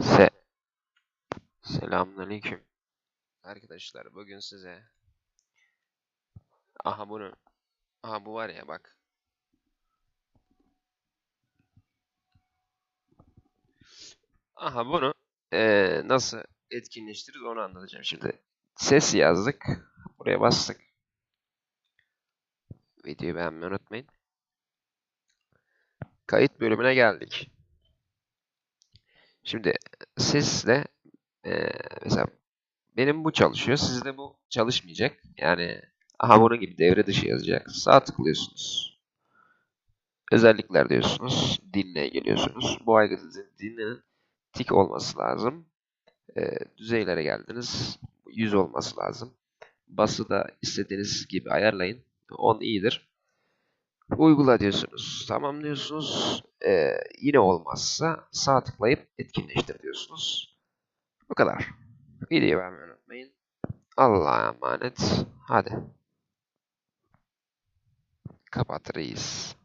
Se Selamünaleyküm. Arkadaşlar bugün size aha bunu aha bu var ya bak. Aha bunu eee, nasıl etkinleştiririz onu anlatacağım şimdi. Ses yazdık. Buraya bastık. Videoyu beğenmeyi unutmayın. Kayıt bölümüne geldik. Şimdi sesle eee, mesela benim bu çalışıyor. Sizde bu çalışmayacak. Yani aha bunun gibi devre dışı yazacak. Sağ tıklıyorsunuz. Özellikler diyorsunuz. Dinle geliyorsunuz. Bu aygıtın dinlenin tik olması lazım. Eee, düzeylere geldiniz. 100 olması lazım. Bası da istediğiniz gibi ayarlayın. 10 iyidir. Uygula diyorsunuz. Tamam diyorsunuz. Eee, yine olmazsa sağ tıklayıp etkinleştir diyorsunuz. Bu kadar. Videoyu beğenmeyi unutmayın. Allah'a emanet. Hadi. Kapat reis.